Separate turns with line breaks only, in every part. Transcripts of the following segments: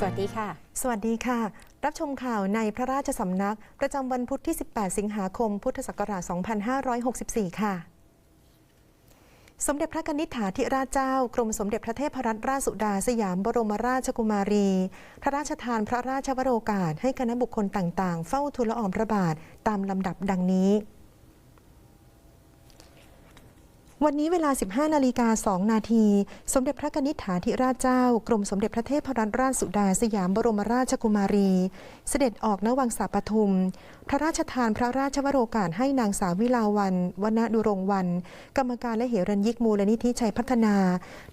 สวัสดีค่ะ
สวัสดีค่ะ รับชมข่าวในพระราชสำนัก ประจำวันพุธที่ 18 สิงหาคม พุทธศักราช 2564 ค่ะ สมเด็จพระนิษฐาธิราชเจ้า กรมสมเด็จพระเทพรัตนราชสุดาสยามบรมราชกุมารี พระราชทานพระราชวโรกาสให้คณะบุคคลต่างๆ เฝ้าทูลละอองพระบาทตามลำดับดังนี้ วันนี้เวลา 15 นาฬิกา 2 นาที สมเด็จพระนิษฐาธิราชเจ้า กรมสมเด็จพระเทพรัตนราชสุดาสยามบรมราชกุมารี เสด็จออกณวังสาปทุม พระราชทานพระราชวโรกาสให้นางสาววิลาวันวณดุรงวัน กรรมการและเหรัญยิกมูลนิธิชัยพัฒนา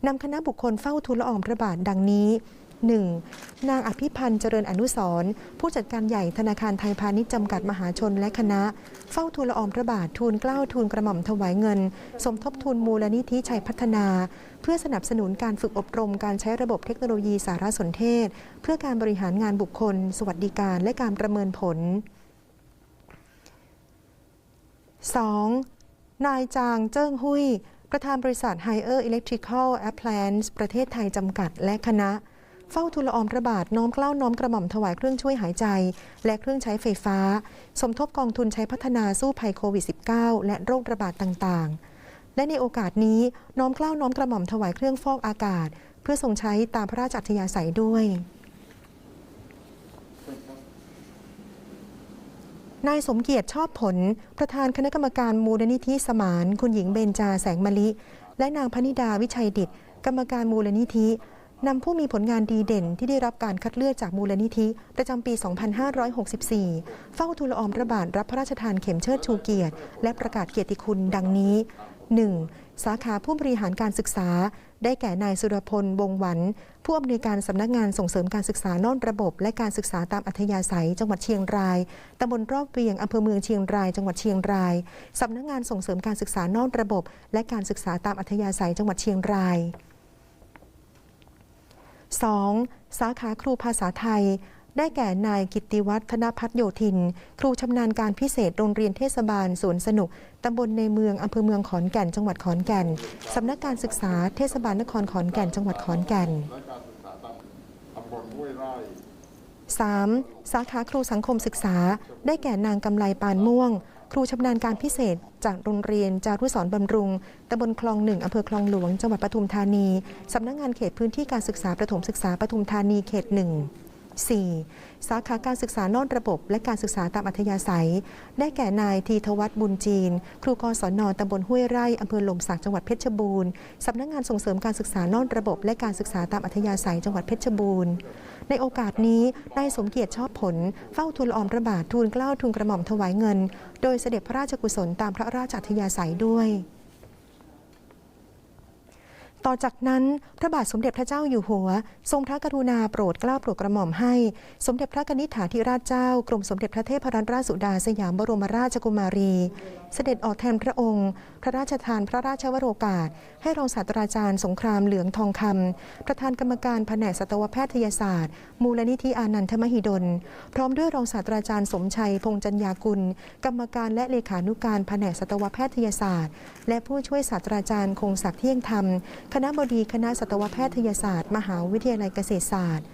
นำคณะบุคคลเฝ้าทูลละอองพระบาทดังนี้ 1. นางอภิพันธ์เจริญอนุสรผู้จัดการใหญ่ธนาคารไทยพาณิชย์จำกัดมหาชนและคณะ เฝ้าทูลละอองพระบาททูลเกล้าทูลกระหม่อมถวายเงิน สมทบทุนมูลนิธิชัยพัฒนา เพื่อสนับสนุนการฝึกอบรมการใช้ระบบเทคโนโลยีสารสนเทศ เพื่อการบริหารงานบุคคล สวัสดิการและการประเมินผล 2. นายจางเจิ้งหุยประธานบริษัท Higher Electrical Appliance ประเทศไทยจำกัดและคณะ เฝ้าทูลลอองพระบาทน้อมเกล้าน้อมกระหม่อมถวายเครื่องช่วยหายใจ และเครื่องใช้ไฟฟ้า สมทบกองทุนใช้พัฒนาสู้ภัยโควิด -19 และโรคระบาดต่างๆ และในโอกาสนี้น้อมเกล้าน้อมกระหม่อมถวายเครื่องฟอกอากาศ เพื่อทรงใช้ตามพระราชอัธยาศัยด้วยนายสมเกียรติชอบผล ประธานคณะกรรมการมูลนิธิสมาน คุณหญิงเบญจาแสงมะลิ และนางพนิดาวิชัยดิต กรรมการมูลนิธิ นำผู้มีผลงานดีเด่นที่ได้รับการคัดเลือกจากมูลนิธิ ประจำปี 2564 เฝ้าทูลละอองพระบาทรับพระราชทานเข็มเชิดชูเกียรติ และประกาศเกียรติคุณดังนี้ 1. สาขาผู้บริหารการศึกษา ได้แก่นายสุรพล วงหวัน ผู้อำนวยการสำนักงานส่งเสริมการศึกษานอกระบบ และการศึกษาตามอัธยาศัย จังหวัดเชียงราย ตำบลรอบเวียงอำเภอเมืองเชียงราย จังหวัดเชียงราย สำนักงานส่งเสริมการศึกษานอกระบบ และการศึกษาตามอัธยาศัย จังหวัดเชียงราย 2. สาขาครูภาษาไทย ได้แก่นายกิติวัฒนพัฒนโยธิน ครูชำนาญการพิเศษโรงเรียนเทศบาลสวนสนุกตำบลในเมืองอำเภอเมืองขอนแก่น จังหวัดขอนแก่นสำนักการศึกษาเทศบาลนครขอนแก่น จังหวัดขอนแก่น
และกามตำบลห้วยไร่
3. สาขาครูสังคมศึกษา ได้แก่นางกำไลปานม่วง รูชำนาญการพิเศษ จากโรงเรียนจารุสรบำรุงตำบลคลองหนึ่งอำเภอคลองหลวงจังหวัดปทุมธานีสำนักงานเขตพื้นที่การศึกษาประถมศึกษาปทุมธานีเขตหนึ่ง 4. สาขาการศึกษานอกระบบและการศึกษาตามอัธยาศัย ได้แก่นายทีทวัฒน์บุญจีน ครูกศนตำบลห้วยไร่อำเภอหล่มสักจังหวัดเพชรบูรณ์สำนักงานส่งเสริมการศึกษานอกระบบ และการศึกษาตามอัธยาศัยจังหวัดเพชรบูรณ์ในโอกาสนี้นายสมเกียรติชอบผล เฝ้าทูลอองพระบาททูลเกล้าทูลกระหม่อมถวายเงิน โดยเสด็จพระราชกุศลตามพระราชอัธยาศัยด้วย ต่อจากนั้นพระบาทสมเด็จพระเจ้าอยู่หัว ทรงพระกรุณาโปรดเกล้าโปรดกระหม่อมให้ สมเด็จพระนิษฐาธิราชเจ้ากรมสมเด็จพระเทพรัตนราชสุดาสยามบรมราชกุมารี เสด็จออกแทนพระองค์ พระราชทานพระราชวโรกาส ให้รองศาสตราจารย์สงครามเหลืองทองคำประธานกรรมการแผนกสัตวแพทยศาสตร์ มูลนิธิอานันทมหิดล พร้อมด้วยรองศาสตราจารย์สมชัยพงจัญญากุล กรรมการและเลขานุการแผนกสัตวแพทยศาสตร์ และผู้ช่วยศาสตราจารย์คงศักดิ์เที่ยงธรรมคณะบดีคณะสัตวแพทยศาสตร์ มหาวิทยาลัยเกษตรศาสตร์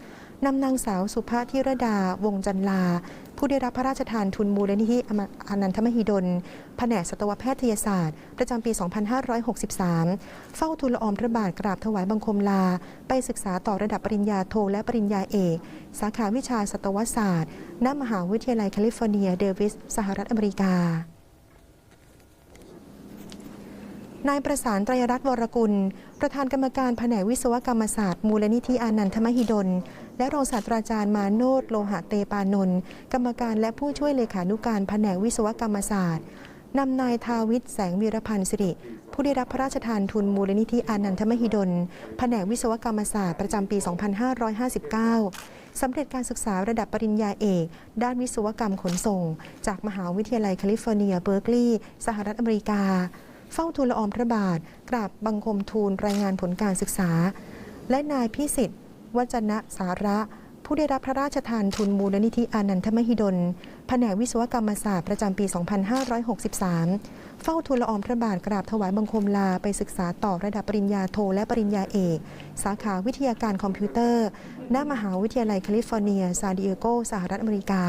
นำนางสาวสุภาธิรดา วงจันลา ผู้ได้รับพระราชทานทุนมูลนิธิอนันทมหิดล แผนกสัตวแพทยศาสตร์ ประจำปี 2563 เฝ้าทูลละอองพระบาทกราบถวายบังคมลา ไปศึกษาต่อระดับปริญญาโทและปริญญาเอก สาขาวิชาสัตวศาสตร์ ณ มหาวิทยาลัยแคลิฟอร์เนีย เดวิส สหรัฐอเมริกา นายประสานไตรรัตน์วรกุล ประธานกรรมการแผนกวิศวกรรมศาสตร์มูลนิธิอานันทมหิดล และรองศาสตราจารย์มาโนดโลหะเตปานนท์กรรมการและผู้ช่วยเลขานุการแผนกวิศวกรรมศาสตร์นำนายทาวิทย์แสงวีรพันธ์สิริ ผู้ได้รับพระราชทานทุนมูลนิธิอานันทมหิดล แผนกวิศวกรรมศาสตร์ประจำปี 2559 สำเร็จการศึกษาระดับปริญญาเอก ด้านวิศวกรรมขนส่ง จากมหาวิทยาลัยแคลิฟอร์เนียเบอร์กลีย์สหรัฐอเมริกา เฝ้าทูลละอองพระบาท กราบบังคมทูลรายงานผลการศึกษา และนายพิสิทธิ์วจนะสาระ ผู้ได้รับพระราชทานทุนมูลนิธิอานันทมหิดล แผนกวิศวกรรมศาสตร์ประจำปี 2563 เฝ้าทูลละอองพระบาทกราบถวายบังคมลาไปศึกษาต่อระดับปริญญาโทและปริญญาเอก สาขาวิทยาการคอมพิวเตอร์ ณ มหาวิทยาลัยแคลิฟอร์เนีย ซานดิเอโก สหรัฐอเมริกา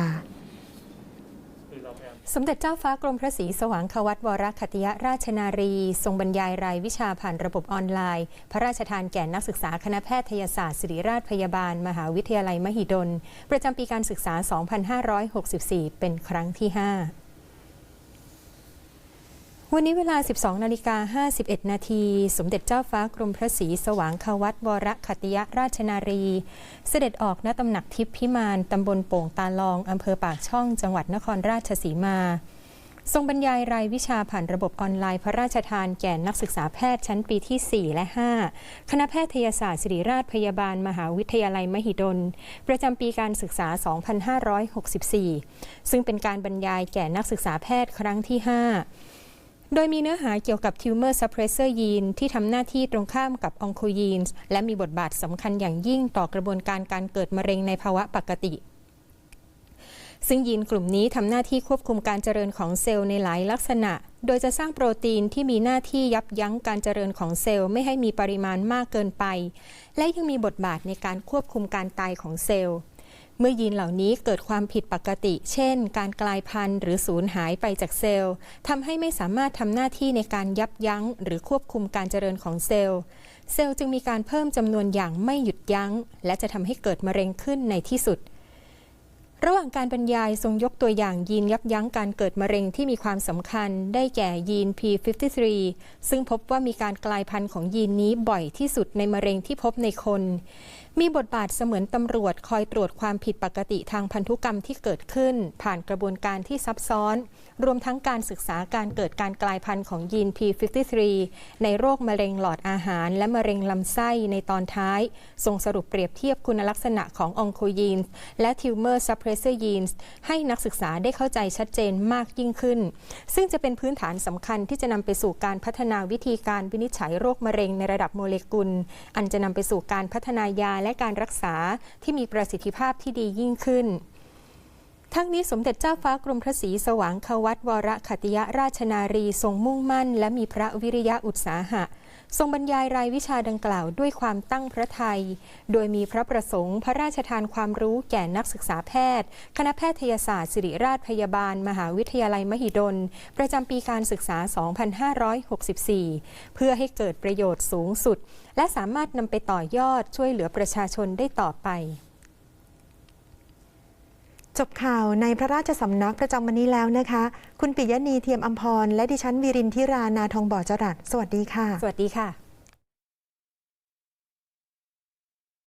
สมเด็จเจ้าฟ้ากรมพระศรีสว่างควัตวรคัตยราชนารี ทรงบรรยายรายวิชาผ่านระบบออนไลน์ พระราชทานแก่นักศึกษาคณะแพทยศาสตร์ศิริราชพยาบาล มหาวิทยาลัยมหิดล ประจำปีการศึกษา 2564 เป็นครั้งที่ 5 วันนี้เวลา 12 นาฬิกา 51 นาที สมเด็จเจ้าฟ้ากรมพระศรีสว่างควัตวรคัตยราชนารี เสด็จออกณตำหนักทิพย์พิมาน ตำบลโป่งตาลอง อำเภอปากช่อง จังหวัดนครราชสีมา ทรงบรรยายรายวิชาผ่านระบบออนไลน์พระราชทานแก่นักศึกษาแพทย์ชั้นปีที่ 4 และ 5 คณะแพทยศาสตร์ศิริราชพยาบาล มหาวิทยาลัยมหิดล ประจำปีการศึกษา 2564 ซึ่งเป็นการบรรยายแก่นักศึกษาแพทย์ครั้งที่ 5 โดยมีเนื้อหาเกี่ยวกับ Tumor Suppressor Gene ที่ทำหน้าที่ตรงข้ามกับ Oncogenes และมีบทบาทสำคัญอย่างยิ่งต่อกระบวนการการเกิดมะเร็งในภาวะปกติ ซึ่งยีนกลุ่มนี้ทำหน้าที่ควบคุมการเจริญของเซลล์ในหลายลักษณะ โดยจะสร้างโปรตีนที่มีหน้าที่ยับยั้งการเจริญของเซลล์ไม่ให้มีปริมาณมากเกินไป และยังมีบทบาทในการควบคุมการตายของเซลล์ เมื่อยีนเหล่านี้เกิดความผิดปกติ เช่น การกลายพันธุ์หรือสูญหายไปจากเซลล์ทำให้ไม่สามารถทำหน้าที่ในการยับยั้ง หรือควบคุมการเจริญของเซลล์ เซลล์จึงมีการเพิ่มจำนวนอย่างไม่หยุดยัง้ง และจะทำให้เกิดมะเร็งขึ้นในที่สุดระหว่างการบรรยายทรงยกตัวอย่างยีนยับยั้งการเกิดมะเร็งที่มีความสำคัญ ได้แก่ยีน P53 ซึ่งพบว่ามีการกลายพันธุ์ของยีนนี้บ่อยที่สุดในมะเร็งที่พบในคน มีบทบาทเสมือนตำรวจคอยตรวจความผิดปกติทางพันธุกรรมที่เกิดขึ้น ผ่านกระบวนการที่ซับซ้อน รวมทั้งการศึกษาการเกิดการกลายพันธุ์ของยีน P53 ในโรคมะเร็งหลอดอาหาร และมะเร็งลำไส้ในตอนท้ายทรงสรุปเปรียบเทียบคุณลักษณะขององโคยีนและ Tumor Suppressor Genes ให้นักศึกษาได้เข้าใจชัดเจนมากยิ่งขึ้น ซึ่งจะเป็นพื้นฐานสำคัญที่จะนำไปสู่การพัฒนาวิธีการวินิจฉัยโรคมะเร็งในระดับโมเลกุล อันจะนำไปสู่การพัฒนายาและการรักษาที่มีประสิทธิภาพที่ดียิ่งขึ้น ทั้งนี้สมเด็จเจ้าฟ้ากรมพระศรีสว่างควัตวรคติยราชนารีทรงมุ่งมั่น และมีพระวิริยะอุตสาหะ ทรงบรรยายรายวิชาดังกล่าวด้วยความตั้งพระทัย โดยมีพระประสงค์พระราชทานความรู้แก่นักศึกษาแพทย์ คณะแพทยศาสตร์ ศิริราชพยาบาล มหาวิทยาลัยมหิดล ประจำปีการศึกษา 2564 เพื่อให้เกิดประโยชน์สูงสุด และสามารถนำไปต่อยอดช่วยเหลือประชาชนได้ต่อไป
จบข่าวในพระราชสำนักประจำวันนี้แล้วนะคะ คุณปิยณีเทียมอัมพร และดิฉันวิรินทิรานาทองบ่อจรัสสวัสดีค่ะ
สวัสดีค่ะ